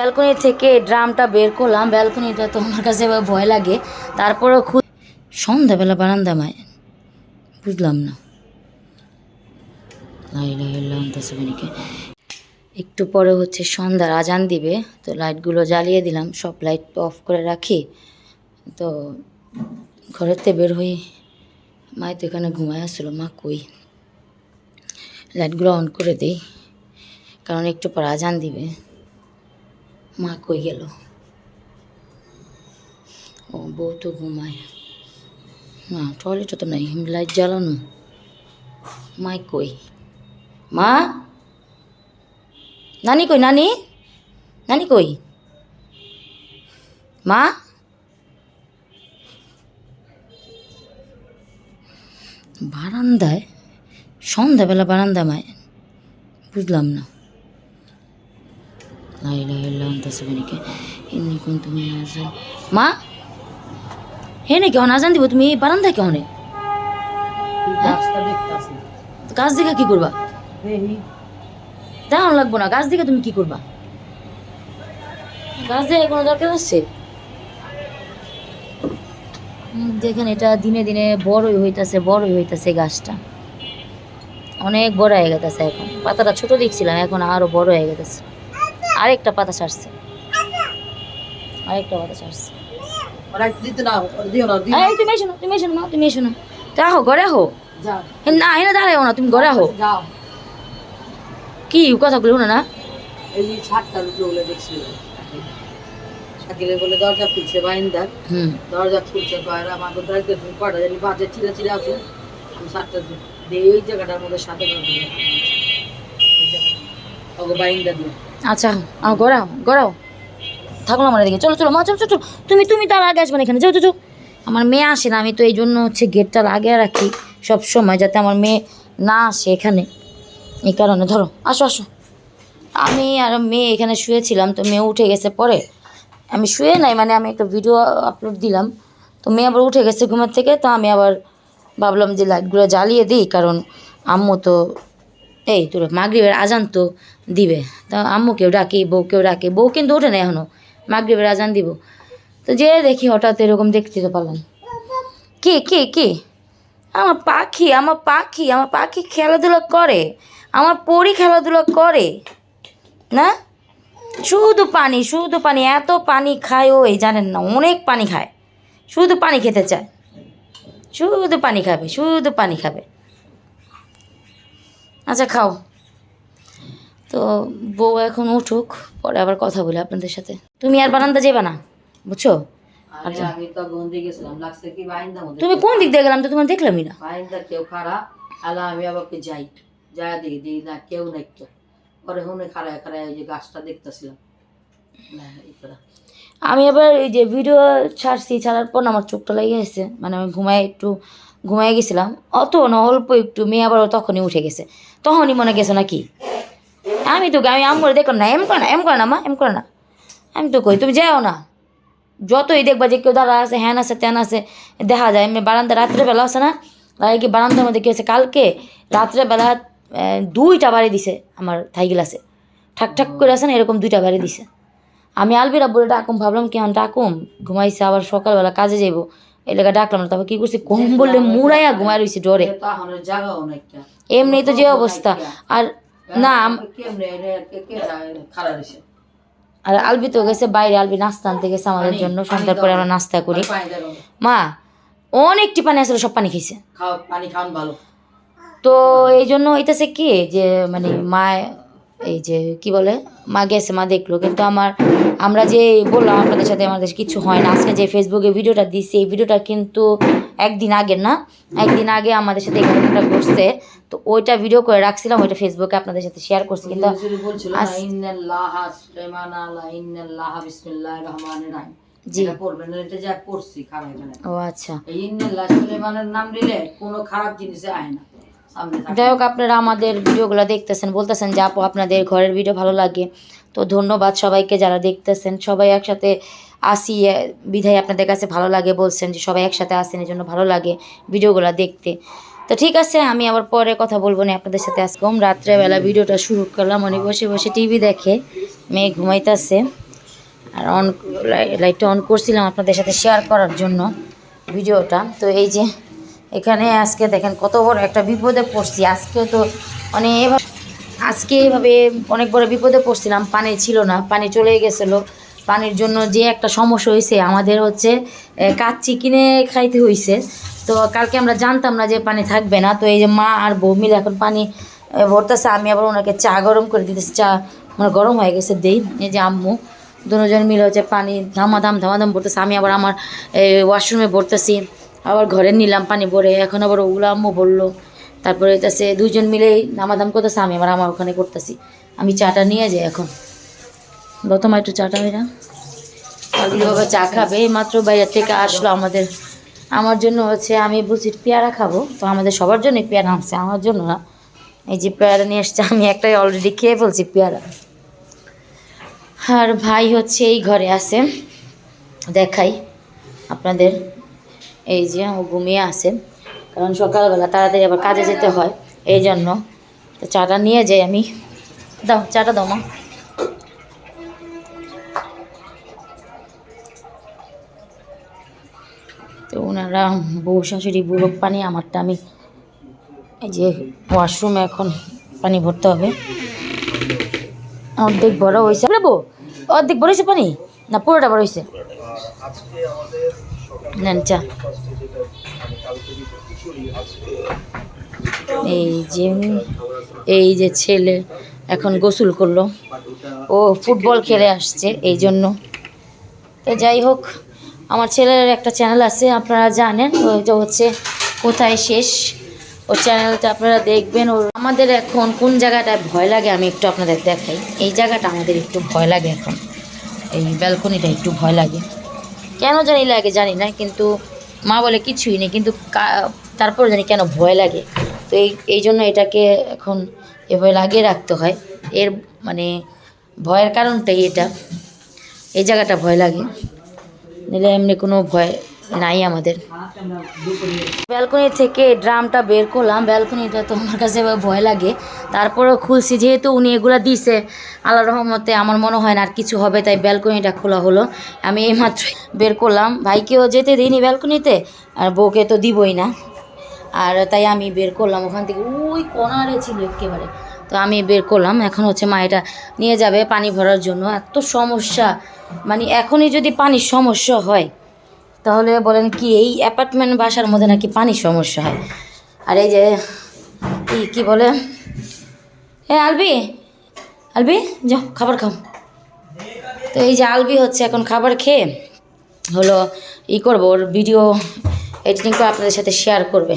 Balcony থেকে ড্রামটা বের করলাম। ব্যালকনিটা তো আমার কাছে এবার ভয় লাগে। তারপরেও খুব সন্ধ্যাবেলা বারান্দা মায় বুঝলাম না। একটু পরে হচ্ছে সন্ধ্যার আজান দিবে। তো লাইটগুলো জ্বালিয়ে দিলাম। সব লাইট অফ করে রাখি। তো ঘরেতে বের হই। মাই তো এখানে ঘুমায় আসছিল মা কই? লাইটগুলো অন করে দিই। কারণ একটু পর আজান দিবে। মা কই গেল? ও, বউ তো ঘুমায়। না টয়লেটও তো নাই লাইট জ্বালানো। মাই কই? মা? নানি কই, নানি? নানি কই? মা? বারান্দায়, সন্ধ্যাবেলা বারান্দা মায়, বুঝলাম না। মা হে নাকি অন আজান দিব তুমি এই বারান্দায় কেমন গাছ দেখে কি করবা তেমন লাগবো না গাছ দেখে তুমি কি করবা গাছ দেখে কোনো দরকার আছে দেখেন এটা দিনে দিনে বড়ই হইতাছে বড়ই হইতাছে গাছটা অনেক বড় হয়ে গেছে এখন পাতাটা ছোট দেখছিলাম এখন আরও বড় হয়ে গেছে আরেকটা পাতা ছাড়ছে। আরেকটা পাতা ছাড়ছে। এই তুমি এসো না তুমি এসো না তুমি এসো না। তা আহো ঘরে আহো না এনে দাঁড়াও না তুমি ঘরে কি কথাগুলো না। বলে দরজা খুলছে বাইন্দার। হুম। দরজা খুলছে কয় আমাকে দরজা কটা জানি বাজে চিরা চিরা আছে। আমি সাতটা দিয়ে এই জায়গাটার মধ্যে সাথে ওকে বাইন্দা দিয়ে। আচ্ছা আহ গড়াও গড়াও। থাকল আমার এদিকে, চলো চলো, মা, চলো চলো। তুমি তুমি তার আগে আসবে না এখানে, যাও। আমার মেয়ে আসে না, আমি তো এই জন্য হচ্ছে গেটটা লাগিয়ে রাখি সব সময় যাতে আমার মেয়ে না আসে এখানে। এই কারণে, ধরো, আসো আসো। আমি আর মেয়ে এখানে শুয়েছিলাম, তো মেয়ে উঠে গেছে পরে। আমি শুয়ে নাই মানে আমি একটা ভিডিও আপলোড দিলাম। তো মেয়ে আবার উঠে গেছে ঘুমের থেকে, তো আমি আবার ভাবলাম যে লাইটগুলো জ্বালিয়ে দিই, কারণ আম্মু তো, এই তোর মাগরিবের আজান তো দিবে। তা আম্মুকেও ডাকি বউকেও ডাকি, বউ কিন্তু ওঠে না এখনও মাগরিবের আজান দিব। তো যে দেখি হঠাৎ এরকম দেখতে তো পারলাম কি কি কি? আমার পাখি আমার পাখি আমার পাখি খেলাধুলা করে। আমার পরি খেলাধুলা করে। না? শুধু পানি শুধু পানি, এত পানি খায় ওই জানেন না, অনেক পানি খায়। শুধু পানি খেতে চায়। শুধু পানি খাবে, শুধু পানি খাবে। আচ্ছা খাও। তো বউ এখন উঠুক পরে আবার কথা বলি আপনাদের সাথে। তুমি আর বারান্দা যাবে না বুঝছ? মধ্যে? তুমি কোন দিক দিয়ে গেলাম তো তোমার দেখলামই না। কেউ খারাপ আলা আমি আবার কি যাই? যাই দেখি দেখি না কেউ নাই পরে হুনে খারায় খারায় ওই যে গাছটা দেখতেছিলাম। আমি আবার এই যে ভিডিও ছাড়ছি ছাড়ার পর আমার চোখটা লেগে গেছে। মানে আমি ঘুমায় একটু ঘুমায় গেছিলাম। অত না অল্প একটু মেয়ে আবার তখনই উঠে গেছে। তখনই মনে গেছে নাকি? আমি তো আমি আম করে দেখলাম না এম করে না এম করে না মা এম করে না। আমি তো কই তুমি যাও না। যতই দেখবা যে কেউ দাঁড়া আছে হ্যান আছে ত্যান আছে দেখা যায় এমনি বারান্দা রাত্রেবেলা আছে না? আর কি বারান্দার মধ্যে কী হয়েছে? কালকে রাত্রেবেলা দুইটা বাড়ি দিছে আমার থাই গ্লাসে। ঠাক ঠাক করে আছে না এরকম দুইটা বাড়ি দিছে। আমি আলবিরা বলে ডাকুম ভাবলাম কি আমি ডাকুম ঘুমাইছে আবার সকালবেলা কাজে যাইবো। এই লেগে ডাকলাম না তারপর কি করছি? কম বললে মুড়াইয়া ঘুমাই রয়েছে ডরে। এমনি তো যে অবস্থা। আর না আর আলবি তো গেছে বাইরে আলবি নাস্তা আনতে গেছে আমাদের জন্য। সন্ধ্যার পরে আমরা নাস্তা করি। মা অনেকটি পানি আসলে সব পানি খেয়েছে পানি ভালো। তো এই জন্য হইতেছে কি যে মানে মা এই যে কি বলে মা গেছে মা দেখল কিন্তু আমার আমরা যে বললাম আপনাদের সাথে আমাদের কিছু হয় না। আজকে যে ফেসবুকে ভিডিওটা দিচ্ছি এই ভিডিওটা কিন্তু একদিন আগের না একদিন আগে আমাদের সাথে এই ঘটনাটা ঘটছে। তো ওইটা ভিডিও করে রাখছিলাম ওইটা ফেসবুকে আপনাদের সাথে শেয়ার করছি। কিন্তু জি। পড়বেন এটা যা পড়ছি খারাপ ও আচ্ছা। এই ইন্নাল্লাহ নাম নিলে কোনো খারাপ জিনিসে আয় না যাই হোক আপনারা আমাদের ভিডিওগুলো দেখতেছেন বলতেছেন যে আপু আপনাদের ঘরের ভিডিও ভালো লাগে। তো ধন্যবাদ সবাইকে যারা দেখতেছেন। সবাই একসাথে আসি বিধায় আপনাদের কাছে ভালো লাগে বলছেন যে সবাই একসাথে আসেন, এই জন্য ভালো লাগে ভিডিওগুলো দেখতে। তো ঠিক আছে, আমি আবার পরে কথা বলব না আপনাদের সাথে আজকে। রাত্রেবেলা ভিডিওটা শুরু করলাম উনি বসে বসে টিভি দেখে, মেয়ে ঘুমাইতেছে। আর অন লাইটটা অন করছিলাম আপনাদের সাথে শেয়ার করার জন্য ভিডিওটা। তো এই যে এখানে আজকে দেখেন কত বড় একটা বিপদে পড়ছি। আজকে তো অনেক এভাবে আজকে এভাবে অনেক বড় বিপদে পড়ছিলাম, পানি ছিল না, পানি চলে গেছিল। পানির জন্য যে একটা সমস্যা হয়েছে, আমাদের হচ্ছে কাচ্চি কিনে খাইতে হয়েছে তো কালকে আমরা জানতাম না যে পানি থাকবে না। তো এই যে মা আর বউ মিলে এখন পানি ভরতেছে, আমি আবার ওনাকে চা গরম করে দিতেছি। চা মানে গরম হয়ে গেছে, দেই, এই যে আম্মু। দুজন মিলে হচ্ছে পানি ধামাধাম ধামাধাম ভরতেছে। আমি আবার আমার ওয়াশরুমে ভরতেছি। আবার ঘরে নিলাম পানি ভরে। এখন আবার ওগুলো আম্মু বলল তারপরে হইতেছে দুইজন মিলেই নামাদাম করতেছে, আমি আবার আমার ওখানে করতেছি। আমি চাটা নিয়ে যাই এখন। গতমা একটু চাটা হয়ে পাগলি বাবা চা খাবে মাত্র বাইরে থেকে আসলো আমাদের। আমার জন্য হচ্ছে আমি বলছি পেয়ারা খাব, তো আমাদের সবার জন্যই পেয়ারা আনছে, আমার জন্য না। এই যে পেয়ারা নিয়ে এসছে, আমি একটাই অলরেডি খেয়ে ফেলছি পেয়ারা। আর ভাই হচ্ছে এই ঘরে আছে, দেখাই আপনাদের। এই যে ঘুমিয়ে আছে। কারণ সকালবেলা তাড়াতাড়ি আবার কাজে যেতে হয় এই জন্য। তো চাটা নিয়ে যাই আমি। দাও চাটা দাও মা। তো ওনারা বউ শাশুড়ি বুড়ো পানি আমারটা আমি এই যে ওয়াশরুমে এখন পানি ভরতে হবে। অর্ধেক বড় হয়েছে। বউ অর্ধেক বড় হয়েছে পানি? না পুরোটা বড় হয়েছে। নেন চা। এই যে এই যে ছেলে এখন গোসল করল। ও ফুটবল খেলে আসছে এই জন্য। তো যাই হোক, আমার ছেলের একটা চ্যানেল আছে, আপনারা জানেন, ওইটা হচ্ছে কোথায় শেষ। ও চ্যানেলটা আপনারা দেখবেন। ওর আমাদের এখন কোন জায়গাটায় ভয় লাগে আমি একটু আপনাদের দেখাই। এই জায়গাটা আমাদের একটু ভয় লাগে এখন। এই ব্যালকনিটা একটু ভয় লাগে। কেন জানি লাগে, জানি না, কিন্তু মা বলে, কিছুই নেই। কিন্তু তারপর জানি কেন ভয় লাগে। তো এই এই জন্য এটাকে এখন এভাবে লাগিয়ে রাখতে হয়। এর মানে ভয়ের কারণটাই এটা। এই জায়গাটা ভয় লাগে। নিলে এমনি কোনো ভয় নাই আমাদের। ব্যালকনি থেকে ড্রামটা বের করলাম। ব্যালকনিটা তো আমার কাছে ভয় লাগে। তারপরেও খুলছি, যেহেতু উনি এগুলো দিছে আল্লাহ রহমতে আমার মনে হয় না আর কিছু হবে, তাই ব্যালকনিটা খোলা হলো। আমি এইমাত্র বের করলাম। ভাইকেও যেতে দিইনি ব্যালকনিতে, আর বউকে তো দিবই না। আর তাই আমি বের করলাম ওখান থেকে। ওই কর্নারে ছিল একেবারে। তো আমি বের করলাম। এখন হচ্ছে মা এটা নিয়ে যাবে পানি ভরার জন্য। এত সমস্যা। মানে এখনই যদি পানির সমস্যা হয় তাহলে বলেন কি, এই অ্যাপার্টমেন্ট বাসার মধ্যে নাকি পানির সমস্যা হয়? আর এই যে কি বলে? এ আলবি আলবি যাও খাবার খাও। তো এই যে আলবি হচ্ছে এখন খাবার খেয়ে হলো ই করব, ওর ভিডিও এডিটিং করে আপনাদের সাথে শেয়ার করবে।